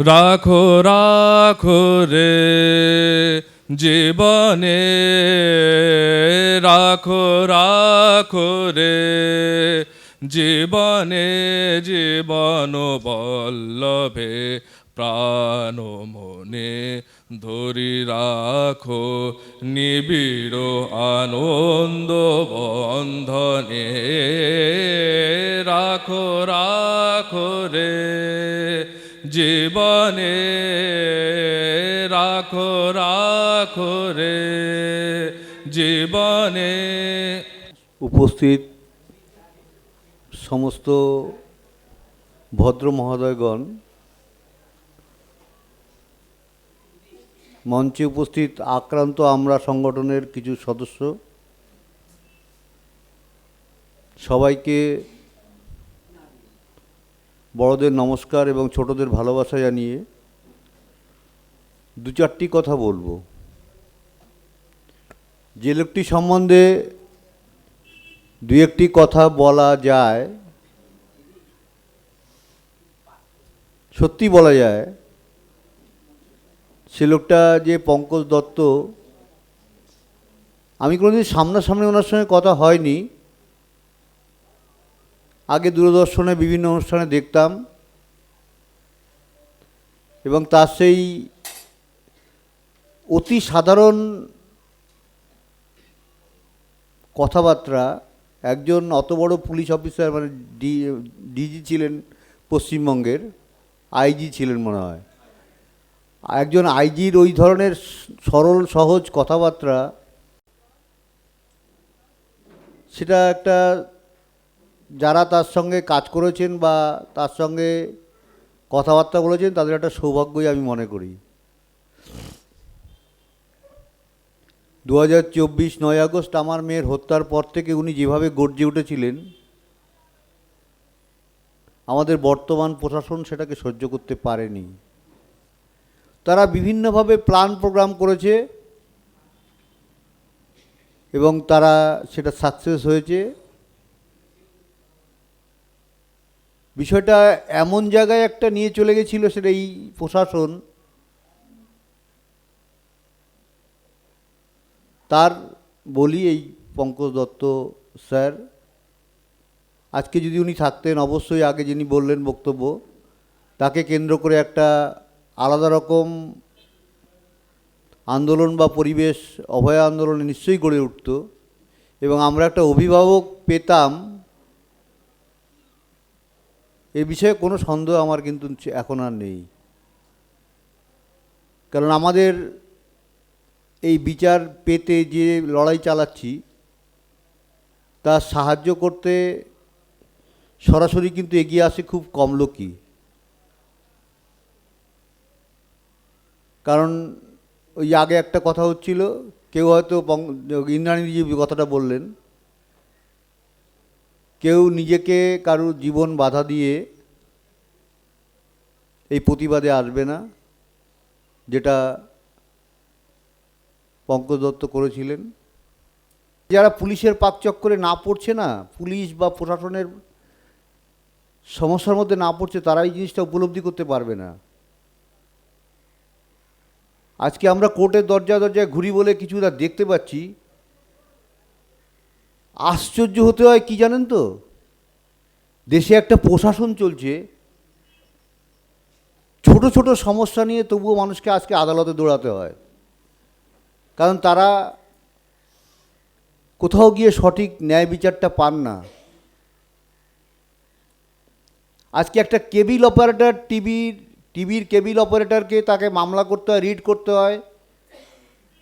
রাখো রাখো রে জীবনে, রাখো রাখো রে জীবনে জীবন বল্লভে প্রাণ মনে ধরি রাখো নিবিড় আনন্দ বন্ধনে। রাখো রাখো রে জীবনে রাখো রাখো রে, জীবনে। উপস্থিত সমস্ত ভদ্র মহোদয়গণ, মঞ্চে উপস্থিত আক্রান্ত আমরা সংগঠনের কিছু সদস্য, সবাইকে বড়দের নমস্কার এবং ছোটদের ভালোবাসা জানিয়ে দু চারটি কথা বলব। যে লোকটি সম্বন্ধে দু একটি কথা বলা যায়, সত্যি বলা যায়, সে লোকটা যে পঙ্কজ দত্ত, আমি কোনোদিন সামনাসামনি ওনার সঙ্গে কথা হয়নি। আগে দূরদর্শনে বিভিন্ন অনুষ্ঠানে দেখতাম। এবং তার সেই অতি সাধারণ কথাবার্তা, একজন অত বড় পুলিশ অফিসার মানে ডিজি ছিলেন পশ্চিমবঙ্গের, আইজি ছিলেন মনে হয়। একজন আইজির ওই ধরনের সরল, সহজ কথাবার্তা, সেটা একটা যারা তার সঙ্গে কাজ করেছেন বা তার সঙ্গে কথাবার্তা বলেছেন, তাদের একটা সৌভাগ্যই আমি মনে করি। দু হাজার চব্বিশ নয় আগস্ট আমার মেয়ের হত্যার পর থেকে উনি যেভাবে গর্জে উঠেছিলেন, আমাদের বর্তমান প্রশাসন সেটাকে সহ্য করতে পারেনি। তারা বিভিন্নভাবে প্ল্যান প্রোগ্রাম করেছে এবং তারা সেটা সাকসেস হয়েছে। বিষয়টা এমন জায়গায় একটা নিয়ে চলে গেছিল সেটা এই প্রশাসন। তার বলি এই পঙ্কজ দত্ত স্যার, আজকে যদি উনি থাকতেন, অবশ্যই আগে যিনি বললেন বক্তব্য, তাকে কেন্দ্র করে একটা আলাদা রকম আন্দোলন বা পরিবেশ, অভয় আন্দোলনে নিশ্চয়ই গড়ে উঠত। এবং আমরা একটা অভিভাবক পেতাম এ বিষয়ে কোনো সন্দেহ আমার কিন্তু এখন আর নেই। কারণ আমাদের এই বিচার পেতে যে লড়াই চালাচ্ছি তা সাহায্য করতে সরাসরি কিন্তু এগিয়ে আসে খুব কম লোকই। কারণ ওই আগে একটা কথা হচ্ছিল, কেউ হয়তো ইন্দ্রাণী কথাটা বললেন কেউ নিজেকে কারুর জীবন বাধা দিয়ে এই প্রতিবাদে আসবে না, যেটা পঙ্কজ দত্ত করেছিলেন। যারা পুলিশের পাকচক্করে না পড়ছে না, পুলিশ বা প্রশাসনের সমস্যার মধ্যে না পড়ছে, তারা এই জিনিসটা উপলব্ধি করতে পারবে না। আজকে আমরা কোর্টের দরজা দরজায় ঘুরি বলে কিছুটা দেখতে পাচ্ছি আশ্চর্য হতে হয় কি জানেন তো? দেশে একটা প্রশাসন চলছে। ছোট ছোট সমস্যা নিয়ে তবুও মানুষকে আজকে আদালতে দৌড়াতে হয়। কারণ তারা কোথাও গিয়ে সঠিক ন্যায় বিচারটা পান না। আজকে একটা কেবিল অপারেটর টিভির টিভির কেবিল অপারেটরকে তাকে মামলা করতে হয় রিড করতে হয়।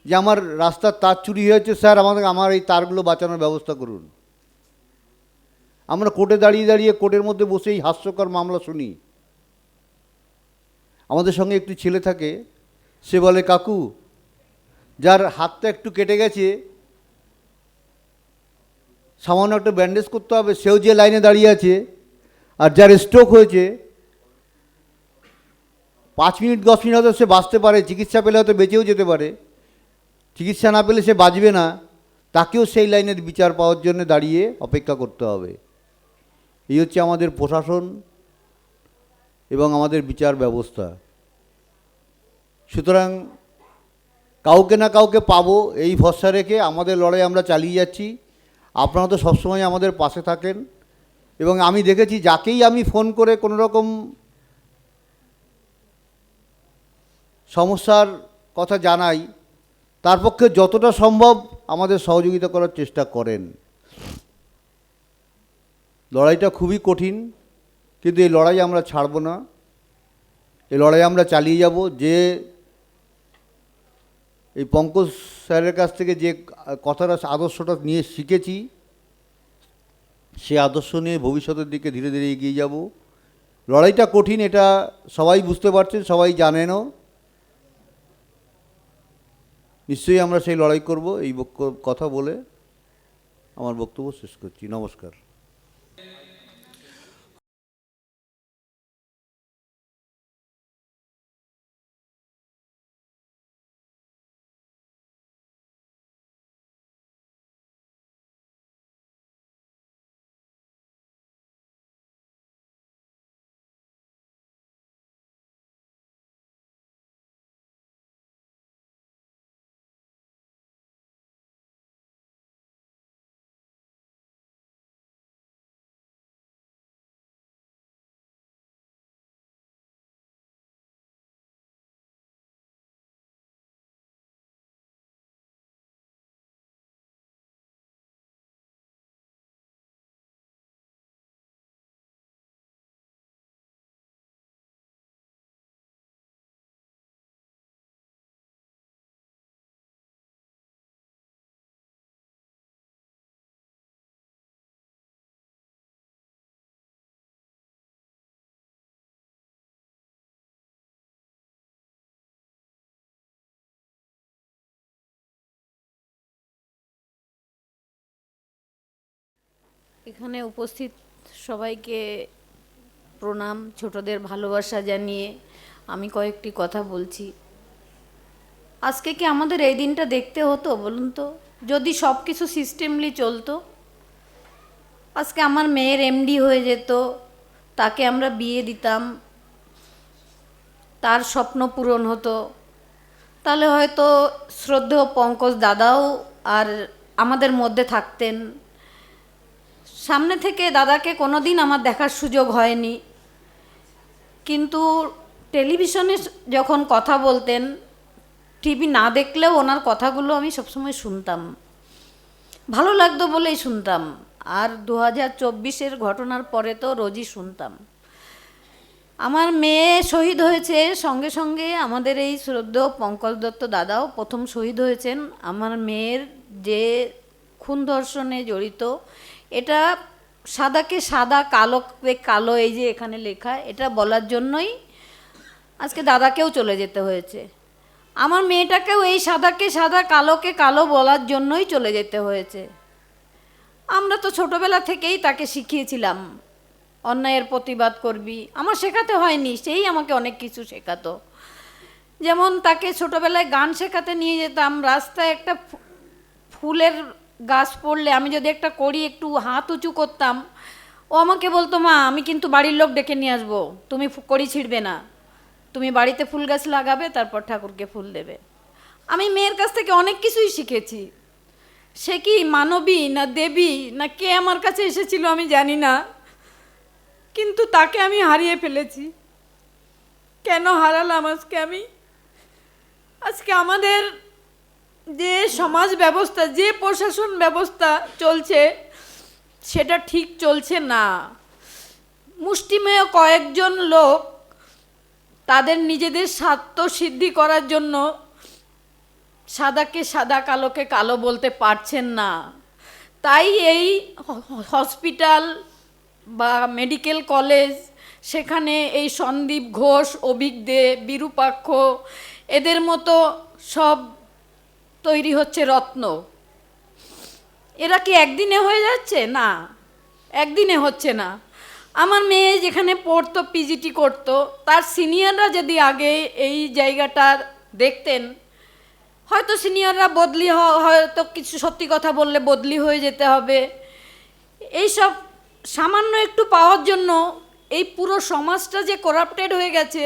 যে আমার রাস্তার তার চুরি হয়েছে, স্যার, আমাদের, আমার এই তারগুলো বাঁচানোর ব্যবস্থা করুন। আমরা কোর্টে দাঁড়িয়ে দাঁড়িয়ে কোর্টের মধ্যে বসে এই হাস্যকর মামলা শুনি। আমাদের সঙ্গে একটি ছেলে থাকে, সে বলে, কাকু, যার হাতটা একটু কেটে গেছে, সামান্য একটা ব্যান্ডেজ করতে হবে, সেও যে লাইনে দাঁড়িয়ে আছে, আর যার স্ট্রোক হয়েছে, পাঁচ মিনিট, দশ মিনিট হয়তো সে বাঁচতে পারে, চিকিৎসা পেলে হয়তো বেঁচেও যেতে পারে। চিকিৎসা না পেলে সে বাঁচবে না, তাকেও সেই লাইনের বিচার পাওয়ার জন্য দাঁড়িয়ে অপেক্ষা করতে হবে। এই হচ্ছে আমাদের প্রশাসন এবং আমাদের বিচার ব্যবস্থা। সুতরাং কাউকে না কাউকে পাবো এই ভরসা রেখে আমাদের লড়াই আমরা চালিয়ে যাচ্ছি। আপনারা তো সবসময় আমাদের পাশে থাকেন এবং আমি দেখেছি যাকেই আমি ফোন করে কোনো রকম সমস্যার কথা জানাই তার পক্ষে যতটা সম্ভব আমাদের সহযোগিতা করার চেষ্টা করেন। লড়াইটা খুবই কঠিন, কিন্তু এই লড়াই আমরা ছাড়ব না। এই লড়াই আমরা চালিয়ে যাব। যে এই পঙ্কজ স্যারের কাছ থেকে যে কথাটা, আদর্শটা নিয়ে শিখেছি, সে আদর্শ নিয়ে ভবিষ্যতের দিকে ধীরে ধীরে এগিয়ে যাব। লড়াইটা কঠিন, এটা সবাই বুঝতে পারছেন, সবাই জানেনও। নিশ্চয়ই আমরা সেই লড়াই করব এই কথা বলে আমার বক্তব্য শেষ করছি। নমস্কার। এখানে উপস্থিত সবাইকে প্রণাম, ছোটদের ভালোবাসা জানিয়ে আমি কয়েকটি কথা বলছি। আজকে কি আমাদের এই দিনটা দেখতে হতো বলুন তো? যদি সব কিছু সিস্টেমলি চলতো, আজকে আমার মেয়ের এমডি হয়ে যেত, তাকে আমরা বিয়ে দিতাম, তার স্বপ্ন পূরণ হতো। তাহলে হয়তো শ্রদ্ধেয় পঙ্কজ দাদাও আর আমাদের মধ্যে থাকতেন। সামনে থেকে দাদাকে কোনোদিন আমার দেখার সুযোগ হয়নি। কিন্তু টেলিভিশনে যখন কথা বলতেন, টিভি না দেখলেও ওনার কথাগুলো আমি সবসময় শুনতাম। ভালো লাগতো বলেই শুনতাম। আর দু হাজার চব্বিশের ঘটনার পরে তো রোজই শুনতাম। আমার মেয়ে শহীদ হয়েছে, সঙ্গে সঙ্গে আমাদের এই শ্রদ্ধেয় পঙ্কজ দত্ত দাদাও প্রথম শহীদ হয়েছেন। আমার মেয়ের যে খুন ধর্ষণে জড়িত এটা সাদাকে সাদা, কালোকে কালো, এই যে এখানে লেখা, এটা বলার জন্যই আজকে দাদাকেও চলে যেতে হয়েছে। আমার মেয়েটাকেও এই সাদাকে সাদা, কালোকে কালো বলার জন্যই চলে যেতে হয়েছে। আমরা তো ছোটবেলা থেকেই তাকে শিখিয়েছিলাম, অন্যায়ের প্রতিবাদ করবি। আমার শেখাতে হয়নি, সেই আমাকে অনেক কিছু শেখাতো। যেমন তাকে ছোটবেলায় গান শেখাতে নিয়ে যেতাম, রাস্তায় একটা ফুলের গাছ পড়লে আমি যদি একটা করি একটু হাত উঁচু করতাম, ও আমাকে বলতো, মা, আমি কিন্তু বাড়ির লোক ডেকে নিয়ে আসব, তুমি কড়ি ছিঁড়বে না। তুমি বাড়িতে ফুল গাছ লাগাবে, তারপর ঠাকুরকে ফুল দেবে। আমি মেয়ের কাছ থেকে অনেক কিছুই শিখেছি। সে কি মানবী না দেবী, না কে আমার কাছে এসেছিল আমি জানি না। কিন্তু তাকে আমি হারিয়ে ফেলেছি। কেন হারালাম আজকে আমি? আজকে আমাদের যে সমাজ ব্যবস্থা, যে প্রশাসন ব্যবস্থা চলছে, সেটা ঠিক চলছে না। মুষ্টিমেয় কয়েকজন লোক তাদের নিজেদের স্বার্থ সিদ্ধি করার জন্য সাদাকে সাদা, কালোকে কালো বলতে পারছেন না। তাই এই হসপিটাল বা মেডিকেল কলেজ, সেখানে এই সন্দীপ ঘোষ অভিক দে বিরূপাক্ষ, এদের মতো সব তৈরি হচ্ছে রত্ন। এরা কি একদিনে হয়ে যাচ্ছে? না, একদিনে হচ্ছে না। আমার মেয়ে যেখানে পড়তো পিজিটি করতো, তার সিনিয়ররা যদি আগে এই জায়গাটা দেখতেন, হয়তো সিনিয়ররা বদলি হয়তো কিছু সত্যি কথা বললে বদলি হয়ে যেতে হবে। এইসব সামান্য একটু পাওয়ার জন্য এই পুরো সমাজটা যে করাপ্টেড হয়ে গেছে,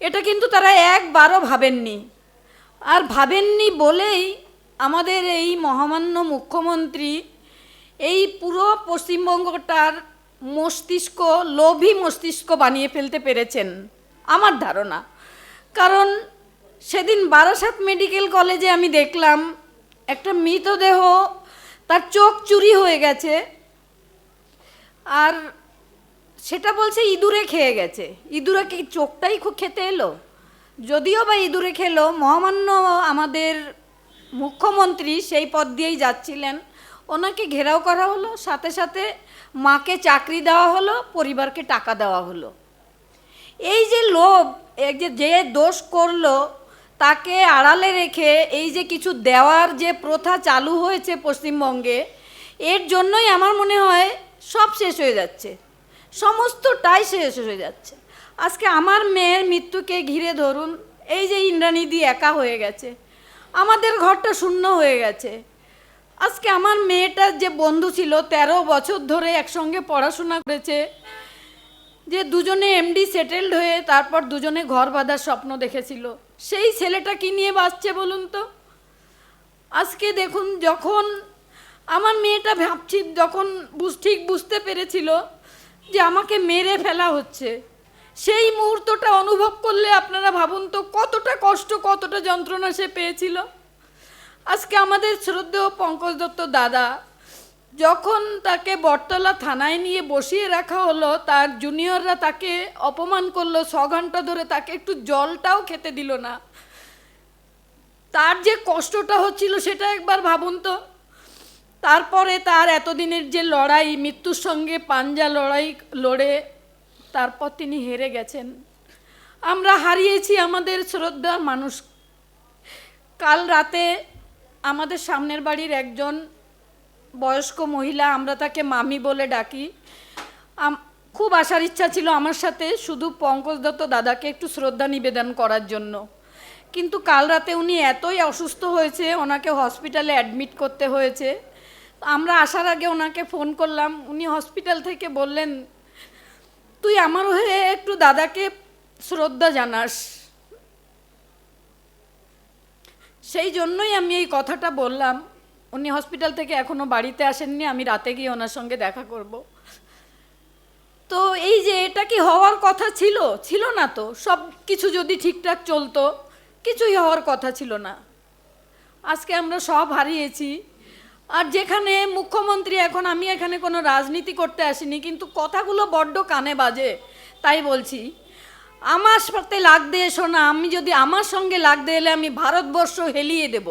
এটা কিন্তু তারা একবারও ভাবেননি। আর ভাবেননি বলেই আমাদের এই মহামান্য মুখ্যমন্ত্রী এই পুরো পশ্চিমবঙ্গটার মস্তিষ্ক, লোভী মস্তিষ্ক বানিয়ে ফেলতে পেরেছেন, আমার ধারণা। কারণ সেদিন বারাসাত মেডিকেল কলেজে আমি দেখলাম, একটা মৃতদেহ তার চোখ চুরি হয়ে গেছে আর সেটা বলছে ইঁদুরে খেয়ে গেছে। ইঁদুরে কি চোখটাই খুব খেতে এলো? যদিও বা ইঁদুরে খেলো, মহামান্য আমাদের মুখ্যমন্ত্রী সেই পদ দিয়েই যাচ্ছিলেন। ওনাকে ঘেরাও করা হলো, সাথে সাথে মাকে চাকরি দেওয়া হলো, পরিবারকে টাকা দেওয়া হলো। এই যে লোভ, এই যে যে দোষ করল, তাকে আড়ালে রেখে এই যে কিছু দেওয়ার যে প্রথা চালু হয়েছে পশ্চিমবঙ্গে, এর জন্যই আমার মনে হয় সব শেষ হয়ে যাচ্ছে। সমস্তটাই শেষ হয়ে যাচ্ছে। আজকে আমার মেয়ের মৃত্যুকে ঘিরে ধরুন, এই যে ইন্দ্রাণীদি একা হয়ে গেছে, আমাদের ঘরটা শূন্য হয়ে গেছে। আজকে আমার মেয়েটার যে বন্ধু ছিল, তেরো বছর ধরে একসঙ্গে পড়াশোনা করেছে, যে দুজনে এমডি সেটেলড হয়ে তারপর দুজনে ঘর বাঁধার স্বপ্ন দেখেছিল। সেই ছেলেটা কি নিয়ে বাঁচছে বলুন তো? আজকে দেখুন, যখন আমার মেয়েটা ভাবছি, যখন ঠিক বুঝতে পেরেছিল যে আমাকে মেরে ফেলা হচ্ছে সেই মুহূর্তটা অনুভব করলে আপনারা ভাবুন তো, কতটা কষ্ট, কতটা যন্ত্রণা সে পেয়েছিল। আজকে আমাদের শ্রদ্ধেয় পঙ্কজ দত্ত দাদা যখন তাকে বটতলা থানায় নিয়ে বসিয়ে রাখা হলো, তার জুনিয়ররা তাকে অপমান করল, ছ ঘণ্টা ধরে তাকে একটু জলটাও খেতে দিল না। তার যে কষ্টটা হচ্ছিল সেটা একবার ভাবুন তো। তারপরে তার এতদিনের যে লড়াই, মৃত্যুর সঙ্গে পাঞ্জা লড়াই লড়ে তারপর তিনি হেরে গেছেন। আমরা হারিয়েছি আমাদের শ্রদ্ধার মানুষ। কাল রাতে আমাদের সামনের বাড়ির একজন বয়স্ক মহিলা, আমরা তাকে মামি বলে ডাকি। খুব আসার ইচ্ছা ছিল আমার সাথে শুধু পঙ্কজ দত্ত দাদাকে একটু শ্রদ্ধা নিবেদন করার জন্য। কিন্তু কাল রাতে উনি এতই অসুস্থ হয়েছে, ওনাকে হসপিটালে অ্যাডমিট করতে হয়েছে। আমরা আসার আগে ওনাকে ফোন করলাম। উনি হসপিটাল থেকে বললেন তুই আমার হয়ে একটু দাদাকে শ্রদ্ধা জানাস। সেই জন্যই আমি এই কথাটা বললাম। উনি হসপিটাল থেকে এখনও বাড়িতে আসেননি, আমি রাতে গিয়ে ওনার সঙ্গে দেখা করব। তো এই যে এটা কি হওয়ার কথা ছিল? ছিল না তো। সব কিছু যদি ঠিকঠাক চলতো, কিছুই হওয়ার কথা ছিল না। আজকে আমরা সব হারিয়েছি। আর যেখানে মুখ্যমন্ত্রী এখন, আমি এখানে কোনো রাজনীতি করতে আসিনি, কিন্তু কথাগুলো বড্ড কানে বাজে, তাই বলছি। আমার সাথে লাগতে এসো না, আমি যদি আমার সঙ্গে লাগতে এলে আমি ভারতবর্ষ হেলিয়ে দেব।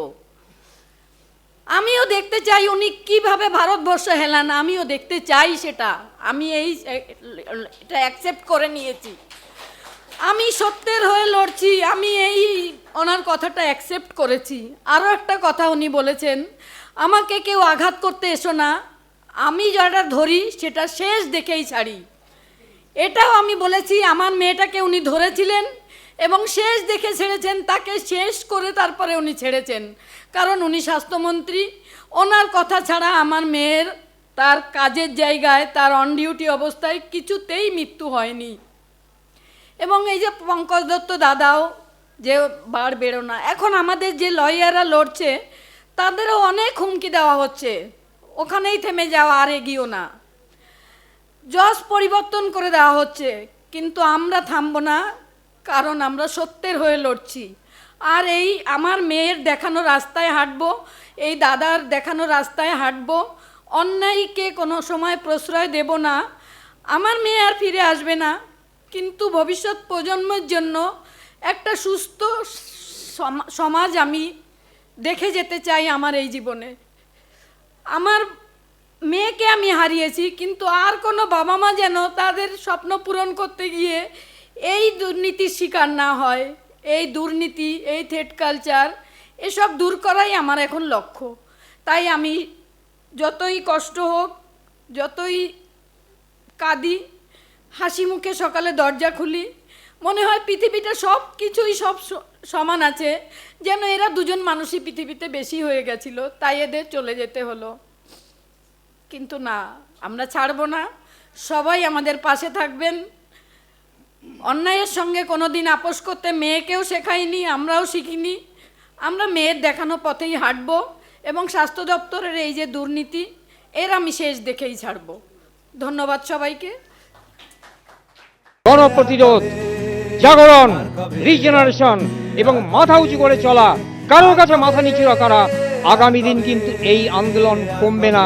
আমিও দেখতে চাই উনি কীভাবে ভারতবর্ষ হেলান, আমিও দেখতে চাই সেটা। আমি এই, এটা অ্যাকসেপ্ট করে নিয়েছি। আমি সত্যের হয়ে লড়ছি, আমি এই ওনার কথাটা অ্যাকসেপ্ট করেছি। আরও একটা কথা উনি বলেছেন আমাকে কেউ আঘাত করতে এসো না। আমি যেটা ধরি, সেটা শেষ দেখেই ছাড়ি। এটাও আমি বলেছি, আমার মেয়েটাকে উনি ধরেছিলেন এবং শেষ দেখে ছেড়েছেন, তাকে শেষ করে তারপরে উনি ছেড়েছেন। কারণ উনি স্বাস্থ্যমন্ত্রী, ওনার কথা ছাড়া আমার মেয়ের তার কাজের জায়গায়, তার অন ডিউটি অবস্থায় কিছুতেই মৃত্যু হয়নি। এবং এই যে পঙ্কজ দত্ত দাদাও যে বার বেরো না এখন আমাদের যে লয়াররা লড়ছে তাদেরও অনেক হুমকি দেওয়া হচ্ছে। ওখানেই থেমে যাওয়া আর এগিয়েও না। জজ পরিবর্তন করে দেওয়া হচ্ছে, কিন্তু আমরা থামবো না, কারণ আমরা সত্যের হয়ে লড়ছি। আর এই আমার মেয়ের দেখানো রাস্তায় হাঁটবো, এই দাদার দেখানো রাস্তায় হাঁটব, অন্যায়কে কোনো সময় প্রশ্রয় দেব না। আমার মেয়ে আর ফিরে আসবে না, কিন্তু ভবিষ্যৎ প্রজন্মের জন্য একটা সুস্থ সম- সমাজ আমি দেখে যেতে চাই আমার এই জীবনে। আমার মেয়েকে আমি হারিয়েছি, কিন্তু আর কোনো বাবা মা যেন তাদের স্বপ্ন পূরণ করতে গিয়ে এই দুর্নীতির শিকার না হয়, এই দুর্নীতি, এই থেট কালচার এসব দূর করাই আমার এখন লক্ষ্য। তাই আমি যতই কষ্ট হোক, যতই কাঁদি, হাসি মুখে সকালে দরজা খুলি, মনে হয় পৃথিবীটা সব কিছুই সব সমান আছে যেন এরা দুজন মানুষই পৃথিবীতে বেশি হয়ে গেছিল, তাই এদের চলে যেতে হলো। কিন্তু না, আমরা ছাড়বো না। সবাই আমাদের পাশে থাকবেন। অন্যায়ের সঙ্গে কোনো দিন আপোষ করতে মেয়েকেও শেখাইনি, আমরাও শিখিনি। আমরা মেয়ের দেখানো পথেই হাঁটব এবং স্বাস্থ্য দপ্তরের এই যে দুর্নীতি, এর আমি শেষ দেখেই ছাড়ব। ধন্যবাদ সবাইকে। গণপ্রতিরোধ, জাগরণ রিজেনারেশন এবং মাথা উঁচু করে চলা। কারোর কাছে মাথা নিচু করা আগামী দিন কিন্তু এই আন্দোলন কমবে না।